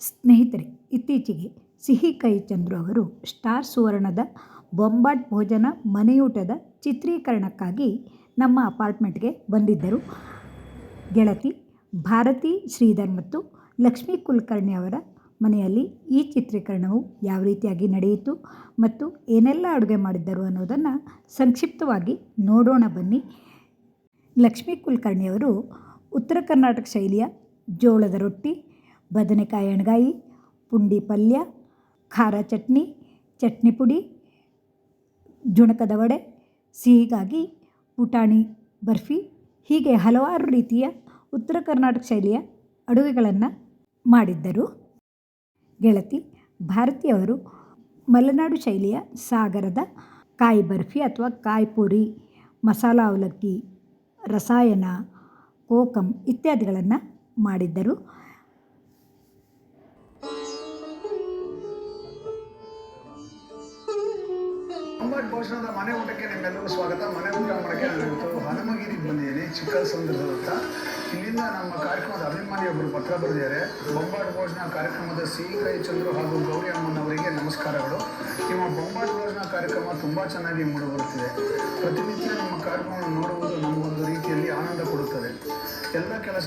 ಸ್ನೇಹಿತರೆ, ಇತ್ತೀಚೆಗೆ ಸಿಹಿ ಕೈ ಚಂದ್ರು ಅವರು ಸ್ಟಾರ್ ಸುವರ್ಣದ ಬೊಂಬಾಟ್ ಭೋಜನ ಮನೆಯೂಟದ ಚಿತ್ರೀಕರಣಕ್ಕಾಗಿ ನಮ್ಮ ಅಪಾರ್ಟ್ಮೆಂಟ್ಗೆ ಬಂದಿದ್ದರು. ಗೆಳತಿ ಭಾರತಿ ಶ್ರೀಧರ್ ಮತ್ತು ಲಕ್ಷ್ಮೀ ಕುಲಕರ್ಣಿ ಅವರ ಮನೆಯಲ್ಲಿ ಈ ಚಿತ್ರೀಕರಣವು ಯಾವ ರೀತಿಯಾಗಿ ನಡೆಯಿತು ಮತ್ತು ಏನೆಲ್ಲ ಅಡುಗೆ ಮಾಡಿದ್ದರು ಅನ್ನೋದನ್ನು ಸಂಕ್ಷಿಪ್ತವಾಗಿ ನೋಡೋಣ ಬನ್ನಿ. ಲಕ್ಷ್ಮೀ ಕುಲಕರ್ಣಿಯವರು ಉತ್ತರ ಕರ್ನಾಟಕ ಶೈಲಿಯ ಜೋಳದ ರೊಟ್ಟಿ ಬದನೆಕಾಯಿ ಎಣ್ಗಾಯಿ ಪುಂಡಿ ಪಲ್ಯ, ಖಾರ ಚಟ್ನಿ ಚಟ್ನಿ ಪುಡಿ, ಜುಣಕದ ವಡೆ, ಸಿಹಿಗಾಗಿ ಪುಟಾಣಿ ಬರ್ಫಿ, ಹೀಗೆ ಹಲವಾರು ರೀತಿಯ ಉತ್ತರ ಕರ್ನಾಟಕ ಶೈಲಿಯ ಅಡುಗೆಗಳನ್ನು ಮಾಡಿದ್ದರು. ಗೆಳತಿ, ಭಾರತೀಯವರು ಮಲೆನಾಡು ಶೈಲಿಯ ಸಾಗರದ ಕಾಯಿ ಬರ್ಫಿ ಅಥವಾ ಕಾಯಿ ಪೂರಿ, ಮಸಾಲ ಅವಲಕ್ಕಿ, ರಸಾಯನ, ಕೋಕಂ ಇತ್ಯಾದಿಗಳನ್ನು ಮಾಡಿದ್ದರು. ಅಂಬಟ್ ಭೋಜನದ ಮನೆ ಊಟಕ್ಕೆ ನಿಮ್ಮೆಲ್ಲರಿಗೂ ಸ್ವಾಗತ. ಮನೆ ಊಟ ಮಾಡೋಕ್ಕೆ ನಾನು ಇವತ್ತು ಹನುಮಗಿರಿಗೆ ಬಂದಿದ್ದೀನಿ ಚಿಕ್ಕಸಂದ್ರದ ಹತ್ರ ಇಲ್ಲಿಂದ ನಮ್ಮ ಕಾರ್ಯಕ್ರಮದ ಅಭಿಮಾನಿಯೊಬ್ಬರು ಪತ್ರ ಬರೆದಿದ್ದಾರೆ. ಬೊಂಬಾಟ್ ಭೋಜನ ಕಾರ್ಯಕ್ರಮದ ಕೈ ಚಂದ್ರು ಹಾಗೂ ಗೌರಿ ಅಮ್ಮನವರಿಗೆ ನಮಸ್ಕಾರಗಳು. ನಿಮ್ಮ ಬೊಂಬಾಟ್ ಭೋಜನ ಕಾರ್ಯಕ್ರಮ ತುಂಬ ಚೆನ್ನಾಗಿ ಮೂಡಿಬರುತ್ತಿದೆ. ಪ್ರತಿನಿತ್ಯ ನಿಮ್ಮ ಕಾರ್ಯಕ್ರಮವನ್ನು ನೋಡುವುದು ನಮಗೊಂದು ರೀತಿಯಲ್ಲಿ ಆನಂದ ಕೊಡುತ್ತದೆ. ಎಲ್ಲ ಕೆಲಸ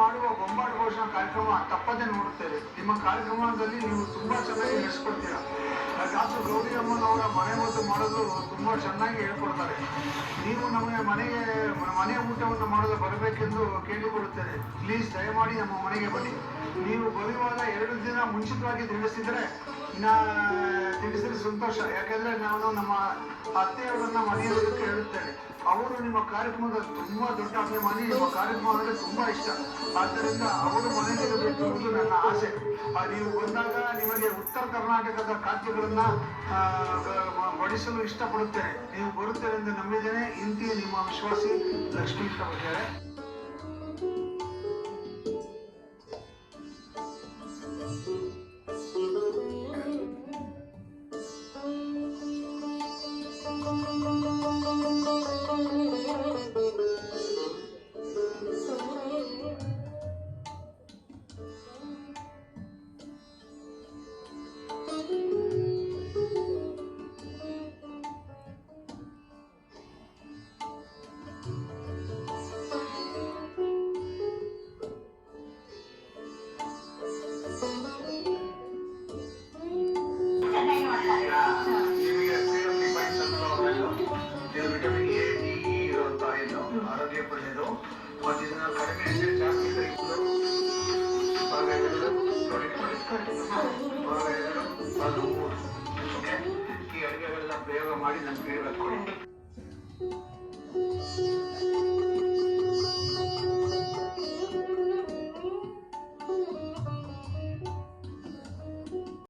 ಮಾಡುವ ಬೊಂಬಾಟ್ ಘೋಷಣ ಕಾರ್ಯಕ್ರಮ ತಪ್ಪದೆ ನೋಡುತ್ತೇವೆ. ನಿಮ್ಮ ಕಾರ್ಯಕ್ರಮದಲ್ಲಿ ನೀವು ತುಂಬಾ ಚೆನ್ನಾಗಿ ನಡೆಸ್ಕೊಡ್ತೀರಾ ಡಾಕ್ಟರ್ ಗೌರಿ ಅಮ್ಮನವರ ಮನೆ ಮದ್ದು ಮಾಡೋದು ತುಂಬಾ ಚೆನ್ನಾಗಿ ಹೇಳ್ಕೊಡ್ತಾರೆ. ನೀವು ನಮಗೆ ಮನೆಗೆ ಮನೆ ಊಟವನ್ನು ಮಾಡಲು ಬರಬೇಕೆಂದು ಕೇಳಿಕೊಡುತ್ತೇನೆ ಪ್ಲೀಸ್ ದಯಮಾಡಿ ನಮ್ಮ ಮನೆಗೆ ಬನ್ನಿ. ನೀವು ಬರುವಾಗ ಎರಡು ದಿನ ಮುಂಚಿತವಾಗಿ ತಿಳಿಸಿದರೆ ತಿಳಿಸಿದ್ರೆ ಸಂತೋಷ. ಯಾಕೆಂದ್ರೆ ನಾನು ನಮ್ಮ ಅತ್ತೆಯವರನ್ನ ಮನೆಯಲ್ಲಿ ಹೇಳುತ್ತೇನೆ ಅವರು ನಿಮ್ಮ ಕಾರ್ಯಕ್ರಮದ ತುಂಬಾ ದೊಡ್ಡ ಅಭಿಮಾನಿ, ನಿಮ್ಮ ಕಾರ್ಯಕ್ರಮ ಅಂದ್ರೆ ತುಂಬಾ ಇಷ್ಟ. ಆದ್ದರಿಂದ ಅವರು ಮನೆಗೆ ಎಂಬುದು ನನ್ನ ಆಸೆ. ನೀವು ಬಂದಾಗ ನಿಮಗೆ ಉತ್ತರ ಕರ್ನಾಟಕದ ಖಾದ್ಯಗಳನ್ನ ಬಡಿಸಲು ಇಷ್ಟಪಡುತ್ತೇನೆ. ನೀವು ಬರುತ್ತೇನೆ ಎಂದು ನಂಬಿದ್ದೇನೆ. ಇಂತಿ ನಿಮ್ಮ ವಿಶ್ವಾಸಿ ಲಕ್ಷ್ಮೀ ಅಂತ ಈ ಅಡುಗೆಗಳೆಲ್ಲ ಪ್ರಯೋಗ ಮಾಡಿ ನಮ್ಗೆ ಫೀಡ್ಬ್ಯಾಕ್ ಕೊಡಿ